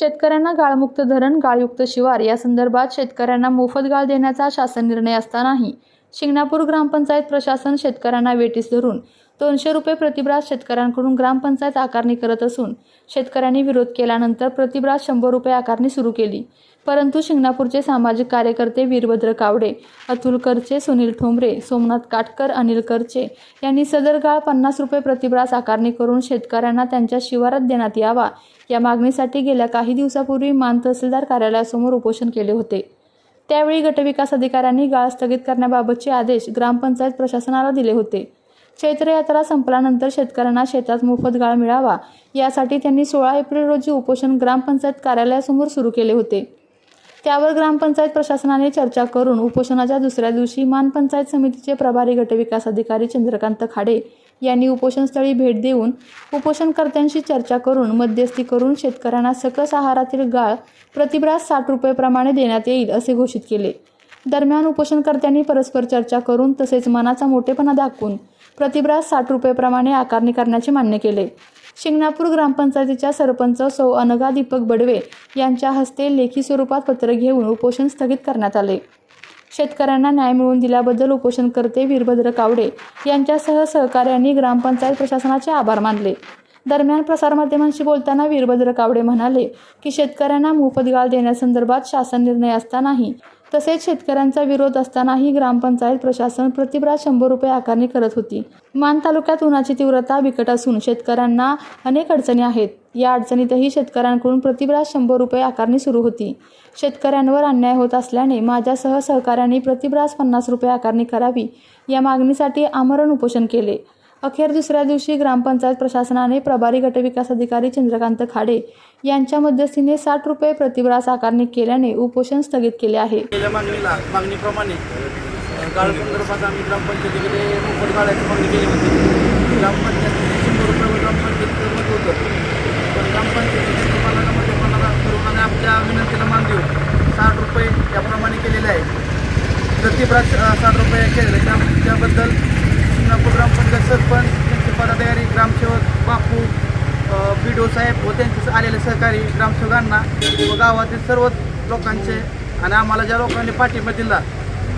शेतकऱ्यांना गाळमुक्त धरण गाळयुक्त शिवार या संदर्भात शेतकऱ्यांना मोफत गाळ देण्याचा शासन निर्णय असतानाही शिंगणापूर ग्रामपंचायत प्रशासन शेतकऱ्यांना वेटीस धरून दोनशे रुपये प्रतिब्रास शेतकऱ्यांकडून ग्रामपंचायत आकारणी करत असून शेतकऱ्यांनी विरोध केल्यानंतर प्रतिब्रास शंभर रुपये आकारणी सुरू केली. परंतु शिंगणापूरचे सामाजिक कार्यकर्ते वीरभद्र कावडे अतुल करचे सुनील ठोंबरे सोमनाथ काटकर अनिल करचे यांनी सदर गाळ पन्नास रुपये प्रतिब्रास आकारणी करून शेतकऱ्यांना त्यांच्या शिवारात देण्यात यावा या मागणीसाठी गेल्या काही दिवसापूर्वी मान तहसीलदार कार्यालयासमोर उपोषण केले होते. त्यावेळी गटविकास अधिकाऱ्यांनी गाळ स्थगित करण्याबाबतचे आदेश ग्रामपंचायत प्रशासनाला दिले होते. चैत्र यात्रा संपल्यानंतर शेतकऱ्यांना शेतात मोफत गाळ मिळावा यासाठी त्यांनी सोळा एप्रिल रोजी उपोषण ग्रामपंचायत कार्यालयासमोर सुरू केले होते. त्यावर ग्रामपंचायत प्रशासनाने चर्चा करून उपोषणाच्या दुसऱ्या दिवशी मानपंचायत समितीचे प्रभारी गटविकास अधिकारी चंद्रकांत खाडे यांनी उपोषणस्थळी भेट देऊन उपोषणकर्त्यांशी चर्चा करून मध्यस्थी करून शेतकऱ्यांना सकस आहारातील गाळ प्रतिब्रास साठ रुपयेप्रमाणे देण्यात येईल असे घोषित केले. दरम्यान उपोषणकर्त्यांनी परस्पर चर्चा करून तसेच मनाचा मोठेपणा दाखवून प्रतिब्रास साठ रुपयेप्रमाणे आकारणी करण्याचे मान्य केले. शिंगणापूर ग्रामपंचायतीच्या सरपंच सौ अनगा दीपक बडवे यांच्या हस्ते लेखी स्वरूपात पत्र घेऊन उपोषण स्थगित करण्यात आले. शेतकऱ्यांना न्याय मिळवून दिल्याबद्दल उपोषणकर्ते वीरभद्र कावडे. यांच्यासह सहकाऱ्यांनी ग्रामपंचायत प्रशासनाचे आभार मानले. दरम्यान प्रसारमाध्यमांशी बोलताना वीरभद्र कावडे म्हणाले की शेतकऱ्यांना मोफत गाळ देण्यासंदर्भात शासन निर्णय असतानाही तसेच शेतकऱ्यांचा विरोध असतानाही ग्रामपंचायत प्रशासन प्रतिब्रास शंभर रुपये आकारणी करत होती. मान तालुक्यात उन्हाची तीव्रता बिकट असून शेतकऱ्यांना अनेक अडचणी आहेत. या अडचणीतही शेतकऱ्यांकडून प्रतिब्रास शंभर रुपये आकारणी सुरू होती. शेतकऱ्यांवर अन्याय होत असल्याने माझ्यासह सहकाऱ्यांनी प्रतिब्रास पन्नास रुपये आकारणी करावी या मागणीसाठी आमरण उपोषण केले. अखेर दुसऱ्या दिवशी ग्रामपंचायत प्रशासनाने प्रभारी गटविकास अधिकारी चंद्रकांत खाडे यांच्या मध्यस्थीने साठ रुपये प्रतिब्रास आकारणी केल्याने उपोषण स्थगित केले आहे. मागणीप्रमाणे गाळ संदर्भात आम्ही ग्रामपंचायतीकडे मोफत गाळ्याची मागणी केली होती. ग्रामपंचायतीने शंभर रुपये होतं. पण आमच्या विनंतीला मान देऊन साठ रुपये याप्रमाणे केलेले आहे. प्रतिब्रास साठ रुपये केलेले त्याबद्दल सिंगापूर ग्रामपंचायत सरपंच त्यांचे पदाधिकारी ग्रामसेवक बापू बी डी साहेब व त्यांचे आलेले सहकारी ग्रामसेवकांना व गावातील सर्व लोकांचे आणि आम्हाला ज्या लोकांनी पाठिंबा दिला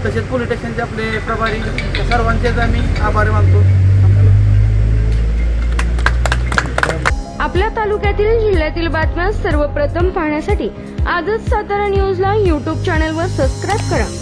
तसेच पोलीस स्टेशनचे आपले प्रभारी सर्वांचेच आम्ही आभार मानतो. आपल्या तालुक्यातील जिल्ह्यातील बातम्या सर्वप्रथम पाहण्यासाठी आजच सातारा न्यूजला यूट्यूब चॅनलवर सबस्क्राईब करा.